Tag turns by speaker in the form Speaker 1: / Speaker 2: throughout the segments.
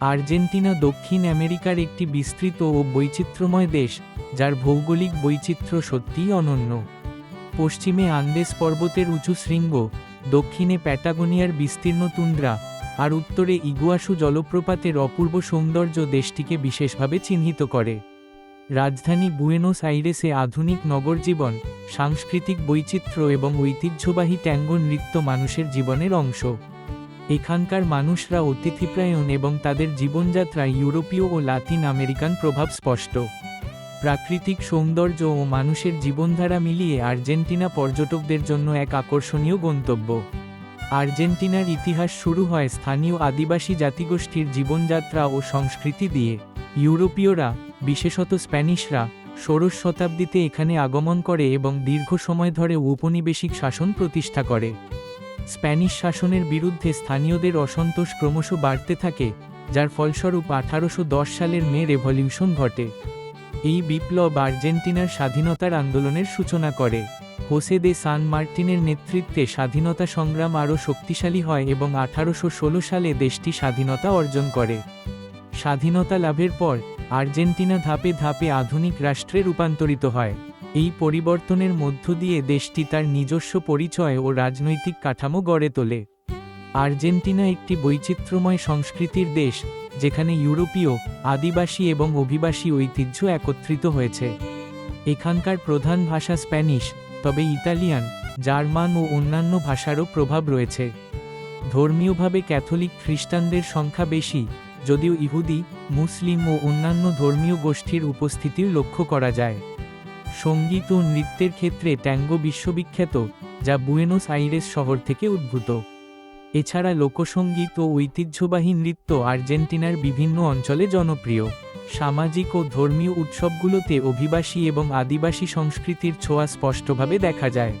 Speaker 1: Argentina দক্ষিণ আমেরিকার একটি বিস্তৃত ও বৈচিত্র্যময় দেশ, যার ভৌগোলিক বৈচিত্র্য সত্যিই অনন্য। পশ্চিমে আন্দেস পর্বতের উঁচু শৃঙ্গ, দক্ষিণে প্যাটাগোনিয়ার বিস্তীর্ণ তুন্দ্রা, আর উত্তরে ইগুয়াসু জলপ্রপাতের অপূর্ব সৌন্দর্য দেশটিকে বিশেষভাবে চিহ্নিত করে। রাজধানী বুয়েনোস আইরেসে আধুনিক নগর জীবন সাংস্কৃতিক বৈচিত্র্য এবং ঐতিহ্যবাহী ট্যাঙ্গো নৃত্য মানুষের জীবনের অংশ। এখানকার মানুষরা অতিথিপ্রায়ণ এবং তাদের জীবনযাত্রায় ইউরোপীয় ও লাতিন আমেরিকান প্রভাব স্পষ্ট। প্রাকৃতিক সৌন্দর্য ও মানুষের জীবনধারা মিলিয়ে আর্জেন্টিনা পর্যটকদের জন্য এক আকর্ষণীয় গন্তব্য। আর্জেন্টিনার ইতিহাস শুরু হয় স্থানীয় আদিবাসী জাতিগোষ্ঠীর জীবনযাত্রা ও সংস্কৃতি দিয়ে। ইউরোপীয়রা, বিশেষত স্প্যানিশরা, ষোড়শ শতাব্দীতে এখানে আগমন করে এবং দীর্ঘ সময় ধরে ঔপনিবেশিক শাসন প্রতিষ্ঠা করে। স্প্যানিশ শাসনের বিরুদ্ধে স্থানীয়দের অসন্তোষ ক্রমশ বাড়তে থাকে, যার ফলস্বরূপ আঠারোশো দশ সালের মে রেভলিউশন ঘটে। এই বিপ্লব আর্জেন্টিনার স্বাধীনতার আন্দোলনের সূচনা করে। হোসে দে সান মার্টিনের নেতৃত্বে স্বাধীনতা সংগ্রাম আরও শক্তিশালী হয় এবং আঠারোশো ষোলো সালে দেশটি স্বাধীনতা অর্জন করে। স্বাধীনতা লাভের পর, আর্জেন্টিনা ধাপে ধাপে আধুনিক রাষ্ট্রে রূপান্তরিত হয়। এই পরিবর্তনের মধ্য দিয়ে দেশটি তার নিজস্ব পরিচয় ও রাজনৈতিক কাঠামো গড়ে তোলে। আর্জেন্টিনা একটি বৈচিত্র্যময় সংস্কৃতির দেশ, যেখানে ইউরোপীয়, আদিবাসী এবং অভিবাসী ঐতিহ্য একত্রিত হয়েছে। এখানকার প্রধান ভাষা স্প্যানিশ, তবে ইতালিয়ান, জার্মান ও অন্যান্য ভাষারও প্রভাব রয়েছে। ধর্মীয়ভাবে ক্যাথলিক খ্রিস্টানদের সংখ্যা বেশি, যদিও ইহুদি, মুসলিম ও অন্যান্য ধর্মীয় গোষ্ঠীর উপস্থিতির লক্ষ্য করা যায়। সংগীত ও নৃত্যের ক্ষেত্রে ট্যাঙ্গো বিশ্ববিখ্যাত, যা বুয়েনোস আইরেস শহর থেকে উদ্ভূত। এছাড়া লোকসঙ্গীত ও ঐতিহ্যবাহী নৃত্য আর্জেন্টিনার বিভিন্ন অঞ্চলে জনপ্রিয়। সামাজিক ও ধর্মীয় উৎসবগুলোতে অভিবাসী এবং আদিবাসী সংস্কৃতির ছোঁয়া স্পষ্টভাবে দেখা যায়।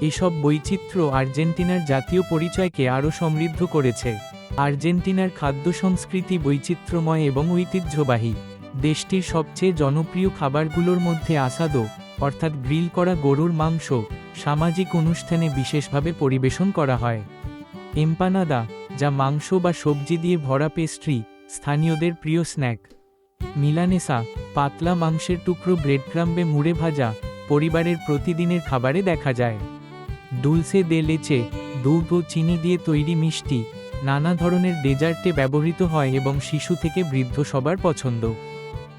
Speaker 1: এসব বৈচিত্র্য আর্জেন্টিনার জাতীয় পরিচয়কে আরও সমৃদ্ধ করেছে। আর্জেন্টিনার খাদ্য সংস্কৃতি বৈচিত্র্যময় এবং ঐতিহ্যবাহী। দেশটির সবচেয়ে জনপ্রিয় খাবারগুলোর মধ্যে আসাদো, অর্থাৎ গ্রিল করা গরুর মাংস, সামাজিক অনুষ্ঠানে বিশেষভাবে পরিবেশন করা হয়। এম্পানাদা, যা মাংস বা সবজি দিয়ে ভরা পেস্ট্রি, স্থানীয়দের প্রিয় স্ন্যাক। মিলানেসা, পাতলা মাংসের টুকরো ব্রেডক্রাম্বে মুড়ে ভাজা, পরিবারের প্রতিদিনের খাবারে দেখা যায়। ডুলসে দে লেচে, দুধ ও চিনি দিয়ে তৈরি মিষ্টি, নানা ধরনের ডেজার্টে ব্যবহৃত হয় এবং শিশু থেকে বৃদ্ধ সবার পছন্দ।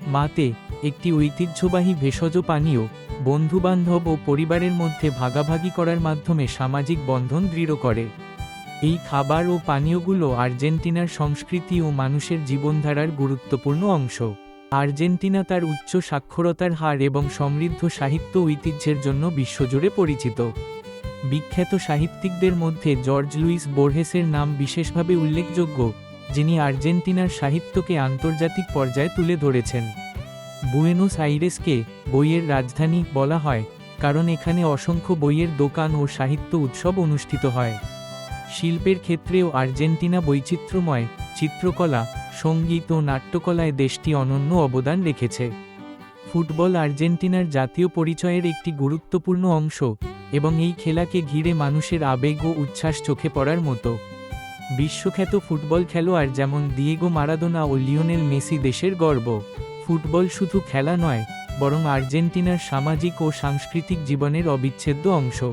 Speaker 1: মাতে, একটি ঐতিহ্যবাহী ভেষজ পানীয়, বন্ধুবান্ধব ও পরিবারের মধ্যে ভাগাভাগি করার মাধ্যমে সামাজিক বন্ধন দৃঢ় করে। এই খাবার ও পানীয়গুলো আর্জেন্টিনার সংস্কৃতি ও মানুষের জীবনধারার গুরুত্বপূর্ণ অংশ। আর্জেন্টিনা তার উচ্চ সাক্ষরতার হার এবং সমৃদ্ধ সাহিত্য ঐতিহ্যের জন্য বিশ্বজুড়ে পরিচিত। বিখ্যাত সাহিত্যিকদের মধ্যে জর্জ লুইস বোর্হেসের নাম বিশেষভাবে উল্লেখযোগ্য। যিনি আর্জেন্টিনার সাহিত্যকে আন্তর্জাতিক পর্যায়ে তুলে ধরেছেন। বুয়েনোস আইরেসকে বইয়ের রাজধানী বলা হয়, কারণ এখানে অসংখ্য বইয়ের দোকান ও সাহিত্য উৎসব অনুষ্ঠিত হয়। শিল্পের ক্ষেত্রেও আর্জেন্টিনা বৈচিত্র্যময় চিত্রকলা, সংগীত ও নাট্যকলায় দেশটি অনন্য অবদান রেখেছে। ফুটবল আর্জেন্টিনার জাতীয় পরিচয়ের একটি গুরুত্বপূর্ণ অংশ এবং এই খেলাকে ঘিরে মানুষের আবেগ ও উচ্ছ্বাস চোখে পড়ার মতো। বিশ্বখ্যাত ফুটবল খেলোয়াড় যেমন দিয়েগো মারাদোনা ও লিওনেল মেসি দেশের গর্ব। ফুটবল শুধু খেলা নয়, বরং আর্জেন্টিনার সামাজিক ও সাংস্কৃতিক জীবনের অবিচ্ছেদ্য অংশ।